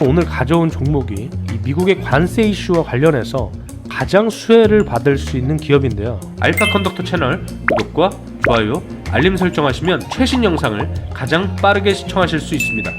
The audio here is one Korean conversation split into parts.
오늘 가져온 종목이 이 미국의 관세 이슈와 관련해서 가장 수혜를 받을 수 있는 기업인데요. 알파 컨덕터 채널 구독과 좋아요, 알림 설정하시면 최신 영상을 가장 빠르게 시청하실 수 있습니다.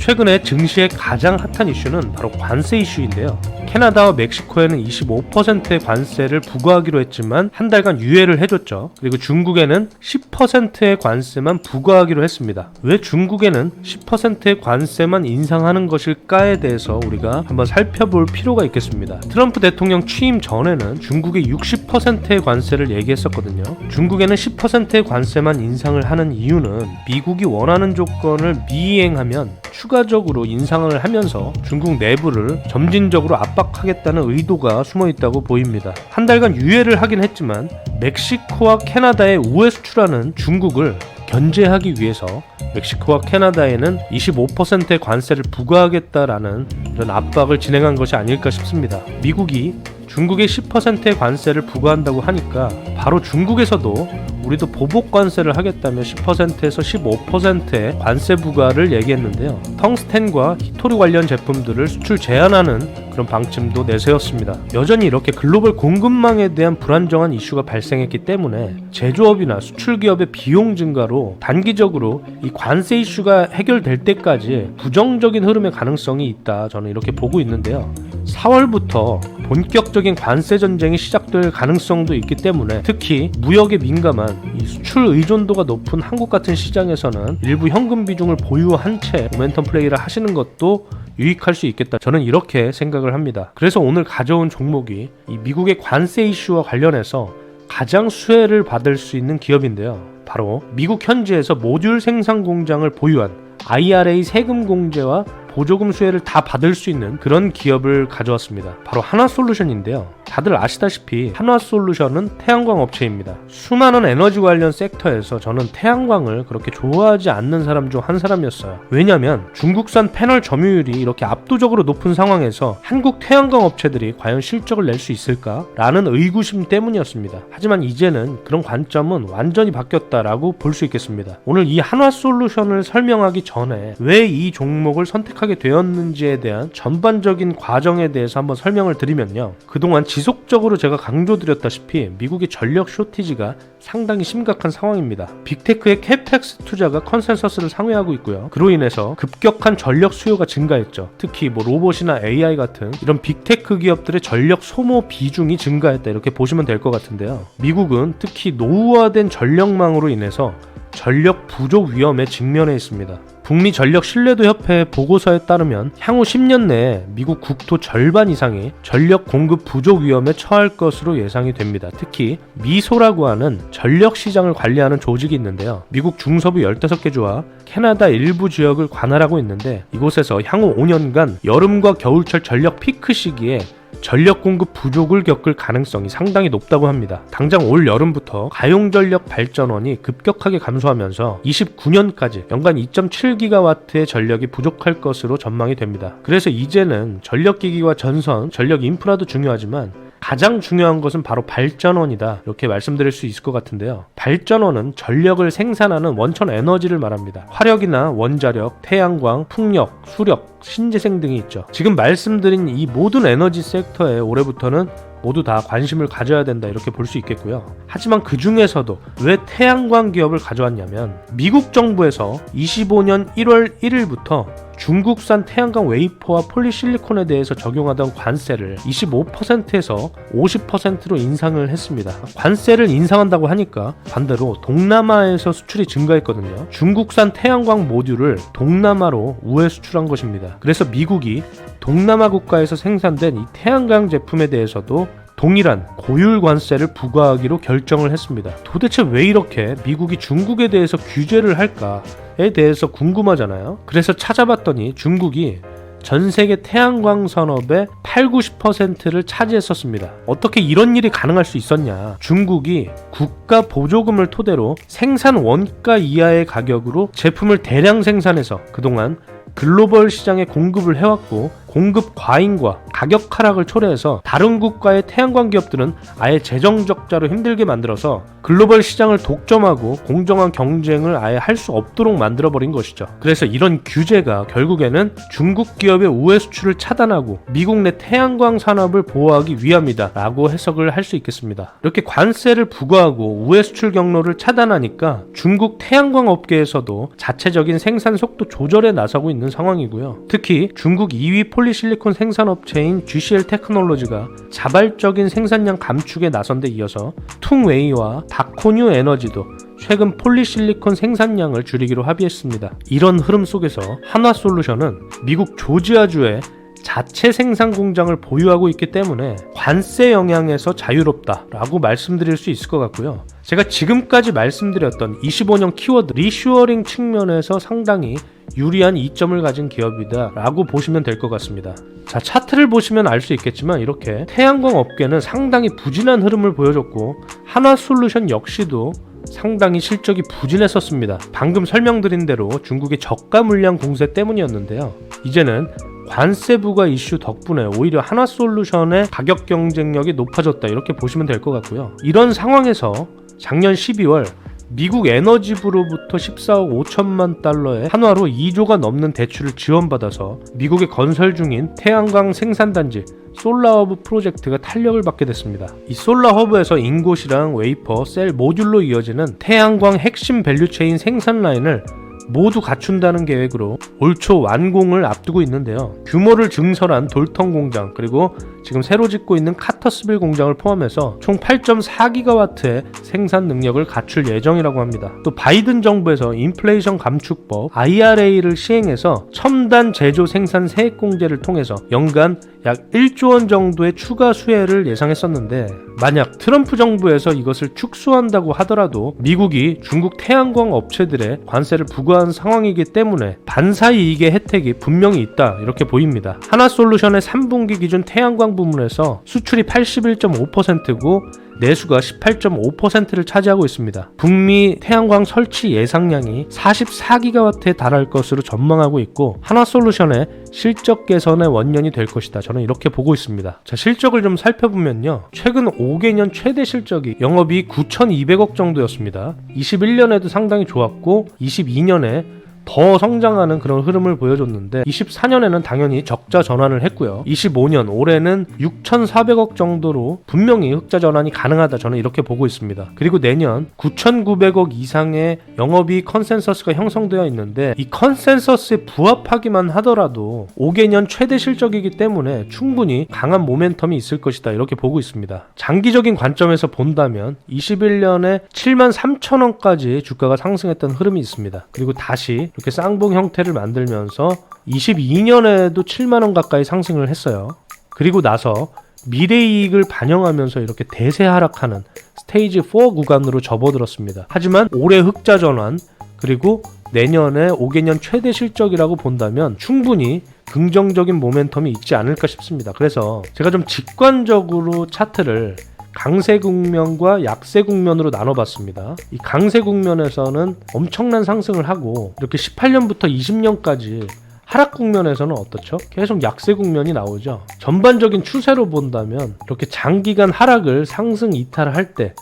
최근에 증시의 가장 핫한 이슈는 바로 관세 이슈인데요. 캐나다와 멕시코에는 25%의 관세를 부과하기로 했지만 한 달간 유예를 해줬죠. 그리고 중국에는 10%의 관세만 부과하기로 했습니다. 왜 중국에는 10%의 관세만 인상하는 것일까에 대해서 우리가 한번 살펴볼 필요가 있겠습니다. 트럼프 대통령 취임 전에는 중국의 60%의 관세를 얘기했었거든요. 중국에는 10%의 관세만 인상을 하는 이유는 미국이 원하는 조건을 미이행하면 추가적으로 인상을 하면서 중국 내부를 점진적으로 압박하겠다는 의도가 숨어 있다고 보입니다. 한 달간 유예를 하긴 했지만 멕시코와 캐나다의 우회 수출하는 중국을 견제하기 위해서 멕시코와 캐나다에는 25%의 관세를 부과하겠다라는 이런 압박을 진행한 것이 아닐까 싶습니다. 미국이 중국에 10%의 관세를 부과한다고 하니까 바로 중국에서도 우리도 보복 관세를 하겠다며 10%에서 15%의 관세 부과를 얘기했는데요. 텅스텐과 히토리 관련 제품들을 수출 제한하는 그런 방침도 내세웠습니다. 여전히 이렇게 글로벌 공급망에 대한 불안정한 이슈가 발생했기 때문에 제조업이나 수출 기업의 비용 증가로 단기적으로 이 관세 이슈가 해결될 때까지 부정적인 흐름의 가능성이 있다. 저는 이렇게 보고 있는데요. 4월부터 본격적인 관세 전쟁이 시작될 가능성도 있기 때문에 특히 무역에 민감한 이 수출 의존도가 높은 한국 같은 시장에서는 일부 현금 비중을 보유한 채 모멘텀 플레이를 하시는 것도 유익할 수 있겠다. 저는 이렇게 생각을 합니다. 그래서 오늘 가져온 종목이 이 미국의 관세 이슈와 관련해서 가장 수혜를 받을 수 있는 기업인데요. 바로 미국 현지에서 모듈 생산 공장을 보유한 IRA 세금 공제와 보조금 수혜를 다 받을 수 있는 그런 기업을 가져왔습니다. 바로 한화솔루션인데요. 다들 아시다시피 한화솔루션은 태양광 업체입니다. 수많은 에너지 관련 섹터에서 저는 태양광을 그렇게 좋아하지 않는 사람 중 한 사람이었어요. 왜냐하면 중국산 패널 점유율이 이렇게 압도적으로 높은 상황에서 한국 태양광 업체들이 과연 실적을 낼 수 있을까라는 의구심 때문이었습니다. 하지만 이제는 그런 관점은 완전히 바뀌었다라고 볼 수 있겠습니다. 오늘 이 한화솔루션을 설명하기 전에 왜 이 종목을 선택하게 되었는지에 대한 전반적인 과정에 대해서 한번 설명을 드리면요. 그동안 지속적으로 제가 강조드렸다시피 미국의 전력 쇼티지가 상당히 심각한 상황입니다. 빅테크의 캐펙스 투자가 컨센서스를 상회하고 있고요. 그로 인해서 급격한 전력 수요가 증가했죠. 특히 뭐 로봇이나 AI 같은 이런 빅테크 기업들의 전력 소모 비중이 증가했다 이렇게 보시면 될 것 같은데요. 미국은 특히 노후화된 전력망으로 인해서 전력 부족 위험에 직면해 있습니다. 북미 전력 신뢰도 협회 보고서에 따르면 향후 10년 내에 미국 국토 절반 이상이 전력 공급 부족 위험에 처할 것으로 예상이 됩니다. 특히 미소라고 하는 전력 시장을 관리하는 조직이 있는데요. 미국 중서부 15개 주와 캐나다 일부 지역을 관할하고 있는데 이곳에서 향후 5년간 여름과 겨울철 전력 피크 시기에 전력 공급 부족을 겪을 가능성이 상당히 높다고 합니다. 당장 올 여름부터 가용 전력 발전원이 급격하게 감소하면서 29년까지 연간 2.7기가와트의 전력이 부족할 것으로 전망이 됩니다. 그래서 이제는 전력 기기와 전선, 전력 인프라도 중요하지만 가장 중요한 것은 바로 발전원이다. 이렇게 말씀드릴 수 있을 것 같은데요. 발전원은 전력을 생산하는 원천 에너지를 말합니다. 화력이나 원자력, 태양광, 풍력, 수력, 신재생 등이 있죠. 지금 말씀드린 이 모든 에너지 섹터에 올해부터는 모두 다 관심을 가져야 된다 이렇게 볼 수 있겠고요. 하지만 그 중에서도 왜 태양광 기업을 가져왔냐면 미국 정부에서 25년 1월 1일부터 중국산 태양광 웨이퍼와 폴리실리콘에 대해서 적용하던 관세를 25%에서 50%로 인상을 했습니다. 관세를 인상한다고 하니까 반대로 동남아에서 수출이 증가했거든요. 중국산 태양광 모듈을 동남아로 우회 수출한 것입니다. 그래서 미국이 동남아 국가에서 생산된 이 태양광 제품에 대해서도 동일한 고율 관세를 부과하기로 결정을 했습니다. 도대체 왜 이렇게 미국이 중국에 대해서 규제를 할까 에 대해서 궁금하잖아요. 그래서 찾아봤더니 중국이 전 세계 태양광 산업의 8, 90%를 차지했었습니다. 어떻게 이런 일이 가능할 수 있었냐? 중국이 국가 보조금을 토대로 생산 원가 이하의 가격으로 제품을 대량 생산해서 그동안 글로벌 시장에 공급을 해왔고 공급 과잉과 가격 하락을 초래해서 다른 국가의 태양광 기업들은 아예 재정 적자로 힘들게 만들어서 글로벌 시장을 독점하고 공정한 경쟁을 아예 할 수 없도록 만들어 버린 것이죠. 그래서 이런 규제가 결국에는 중국 기업의 우회 수출을 차단하고 미국 내 태양광 산업을 보호하기 위함이다 라고 해석을 할 수 있겠습니다. 이렇게 관세를 부과하고 우회 수출 경로를 차단하니까 중국 태양광 업계에서도 자체적인 생산 속도 조절에 나서고 있는 상황이고요. 특히 중국 2위 폴 리실리콘 생산업체인 GCL 테크놀로지가 자발적인 생산량 감축에 나선 데 이어서 퉁웨이와 다코뉴 에너지도 최근 폴리실리콘 생산량을 줄이기로 합의했습니다. 이런 흐름 속에서 한화솔루션은 미국 조지아주에 자체 생산 공장을 보유하고 있기 때문에 관세 영향에서 자유롭다라고 말씀드릴 수 있을 것 같고요. 제가 지금까지 말씀드렸던 25년 키워드 리슈어링 측면에서 상당히 유리한 이점을 가진 기업이다라고 보시면 될 것 같습니다. 자, 차트를 보시면 알 수 있겠지만 이렇게 태양광 업계는 상당히 부진한 흐름을 보여줬고 한화솔루션 역시도 상당히 실적이 부진했었습니다. 방금 설명드린 대로 중국의 저가 물량 공세 때문이었는데요. 이제는 관세 부과 이슈 덕분에 오히려 하나솔루션의 가격 경쟁력이 높아졌다 이렇게 보시면 될 것 같고요. 이런 상황에서 작년 12월 미국 에너지부로부터 14억 5천만 달러의 한화로 2조가 넘는 대출을 지원받아서 미국에 건설 중인 태양광 생산단지 솔라허브 프로젝트가 탄력을 받게 됐습니다. 이 솔라허브에서 인곳이랑 웨이퍼, 셀, 모듈로 이어지는 태양광 핵심 밸류체인 생산 라인을 모두 갖춘다는 계획으로 올초 완공을 앞두고 있는데요. 규모를 증설한 돌턴 공장 그리고 지금 새로 짓고 있는 카터스빌 공장을 포함해서 총 8.4기가와트의 생산 능력을 갖출 예정이라고 합니다. 또 바이든 정부에서 인플레이션 감축법 IRA를 시행해서 첨단 제조 생산 세액 공제를 통해서 연간 약 1조 원 정도의 추가 수혜를 예상했었는데 만약 트럼프 정부에서 이것을 축소한다고 하더라도 미국이 중국 태양광 업체들의 관세를 부과 한 상황이기 때문에 반사 이익의 혜택이 분명히 있다 이렇게 보입니다. 하나솔루션의 3분기 기준 태양광 부문에서 수출이 81.5%고 내수가 18.5%를 차지하고 있습니다. 북미 태양광 설치 예상량이 44기가와트에 달할 것으로 전망하고 있고 하나솔루션의 실적 개선의 원년이 될 것이다. 저는 이렇게 보고 있습니다. 자, 실적을 좀 살펴보면요. 최근 5개년 최대 실적이 영업이 9,200억 정도였습니다. 21년에도 상당히 좋았고 22년에 더 성장하는 그런 흐름을 보여줬는데 24년에는 당연히 적자 전환을 했고요. 25년 올해는 6,400억 정도로 분명히 흑자 전환이 가능하다 저는 이렇게 보고 있습니다. 그리고 내년 9,900억 이상의 영업이익 컨센서스가 형성되어 있는데 이 컨센서스에 부합하기만 하더라도 5개년 최대 실적이기 때문에 충분히 강한 모멘텀이 있을 것이다 이렇게 보고 있습니다. 장기적인 관점에서 본다면 21년에 7만 3천 원까지 주가가 상승했던 흐름이 있습니다. 그리고 다시 이렇게 쌍봉 형태를 만들면서 22년에도 7만 원 가까이 상승을 했어요. 그리고 나서 미래 이익을 반영하면서 이렇게 대세 하락하는 스테이지 4 구간으로 접어들었습니다. 하지만 올해 흑자 전환 그리고 내년에 5개년 최대 실적이라고 본다면 충분히 긍정적인 모멘텀이 있지 않을까 싶습니다. 그래서 제가 좀 직관적으로 차트를 강세 국면과 약세 국면으로 나눠봤습니다. 이 강세 국면에서는 엄청난 상승을 하고 이렇게 18년부터 20년까지 하락 국면에서는 어떻죠? 계속 약세 국면이 나오죠. 전반적인 추세로 본다면 이렇게 장기간 하락을 상승 이탈할 때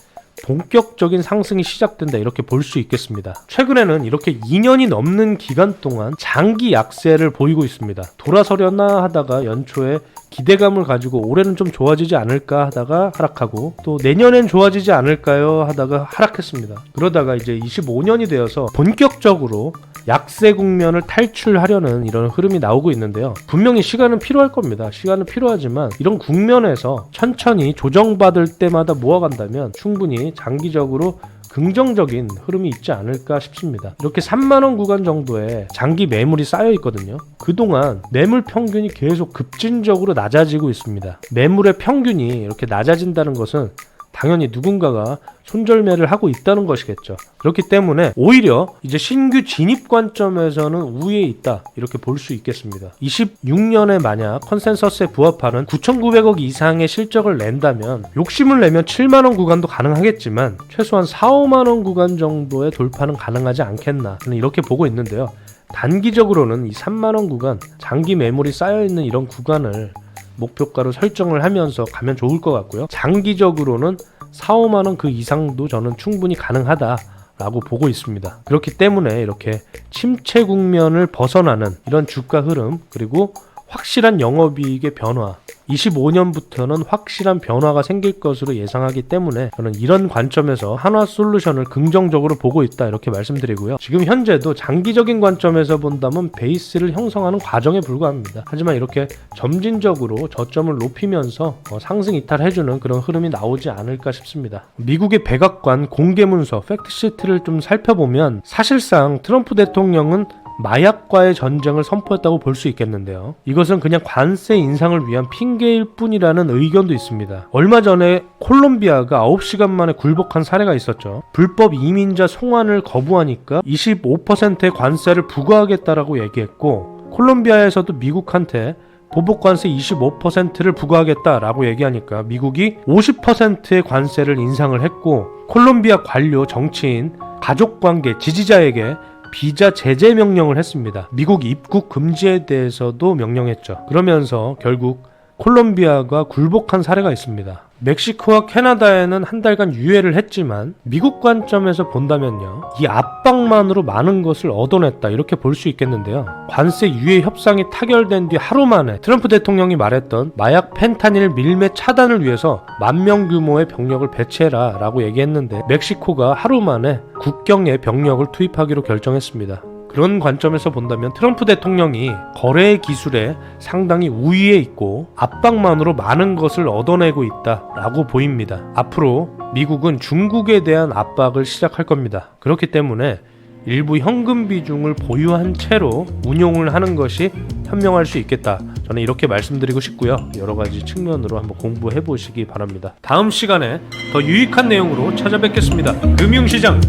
본격적인 상승이 시작된다 이렇게 볼 수 있겠습니다. 최근에는 이렇게 2년이 넘는 기간 동안 장기 약세를 보이고 있습니다. 돌아서려나 하다가 연초에 기대감을 가지고 올해는 좀 좋아지지 않을까 하다가 하락하고 또 내년엔 좋아지지 않을까요 하다가 하락했습니다. 그러다가 이제 25년이 되어서 본격적으로 약세 국면을 탈출하려는 이런 흐름이 나오고 있는데요. 분명히 시간은 필요할 겁니다. 시간은 필요하지만 이런 국면에서 천천히 조정받을 때마다 모아간다면 충분히 장기적으로 긍정적인 흐름이 있지 않을까 싶습니다. 이렇게 3만원 구간 정도의 장기 매물이 쌓여 있거든요. 그동안 매물 평균이 계속 급진적으로 낮아지고 있습니다. 매물의 평균이 이렇게 낮아진다는 것은 당연히 누군가가 손절매를 하고 있다는 것이겠죠. 그렇기 때문에 오히려 이제 신규 진입 관점에서는 우위에 있다 이렇게 볼 수 있겠습니다. 26년에 만약 컨센서스에 부합하는 9,900억 이상의 실적을 낸다면 욕심을 내면 7만 원 구간도 가능하겠지만 최소한 4, 5만 원 구간 정도의 돌파는 가능하지 않겠나 이렇게 보고 있는데요. 단기적으로는 이 3만 원 구간, 장기 매물이 쌓여 있는 이런 구간을 목표가로 설정을 하면서 가면 좋을 것 같고요. 장기적으로는 4, 5만 원 그 이상도 저는 충분히 가능하다 라고 보고 있습니다. 그렇기 때문에 이렇게 침체 국면을 벗어나는 이런 주가 흐름 그리고 확실한 영업이익의 변화 25년부터는 확실한 변화가 생길 것으로 예상하기 때문에 저는 이런 관점에서 한화 솔루션을 긍정적으로 보고 있다 이렇게 말씀드리고요. 지금 현재도 장기적인 관점에서 본다면 베이스를 형성하는 과정에 불과합니다. 하지만 이렇게 점진적으로 저점을 높이면서 어, 상승 이탈해주는 그런 흐름이 나오지 않을까 싶습니다. 미국의 백악관 공개 문서 팩트시트를 좀 살펴보면 사실상 트럼프 대통령은 마약과의 전쟁을 선포했다고 볼 수 있겠는데요. 이것은 그냥 관세 인상을 위한 핑계일 뿐이라는 의견도 있습니다. 얼마 전에 콜롬비아가 9시간 만에 굴복한 사례가 있었죠. 불법 이민자 송환을 거부하니까 25%의 관세를 부과하겠다라고 얘기했고 콜롬비아에서도 미국한테 보복 관세 25%를 부과하겠다라고 얘기하니까 미국이 50%의 관세를 인상을 했고 콜롬비아 관료 정치인 가족 관계 지지자에게 비자 제재 명령을 했습니다. 미국 입국 금지에 대해서도 명령했죠. 그러면서 결국 콜롬비아가 굴복한 사례가 있습니다. 멕시코와 캐나다에는 한 달간 유예를 했지만 미국 관점에서 본다면요. 이 압박만으로 많은 것을 얻어냈다 이렇게 볼 수 있겠는데요. 관세 유예 협상이 타결된 뒤 하루 만에 트럼프 대통령이 말했던 마약 펜타닐 밀매 차단을 위해서 만 명 규모의 병력을 배치해라 라고 얘기했는데 멕시코가 하루 만에 국경에 병력을 투입하기로 결정했습니다. 그런 관점에서 본다면 트럼프 대통령이 거래 기술에 상당히 우위에 있고 압박만으로 많은 것을 얻어내고 있다라고 보입니다. 앞으로 미국은 중국에 대한 압박을 시작할 겁니다. 그렇기 때문에 일부 현금 비중을 보유한 채로 운용을 하는 것이 현명할 수 있겠다. 저는 이렇게 말씀드리고 싶고요. 여러 가지 측면으로 한번 공부해 보시기 바랍니다. 다음 시간에 더 유익한 내용으로 찾아뵙겠습니다. 금융시장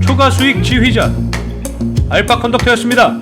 초과 수익 지휘자 알파 컨덕터였습니다.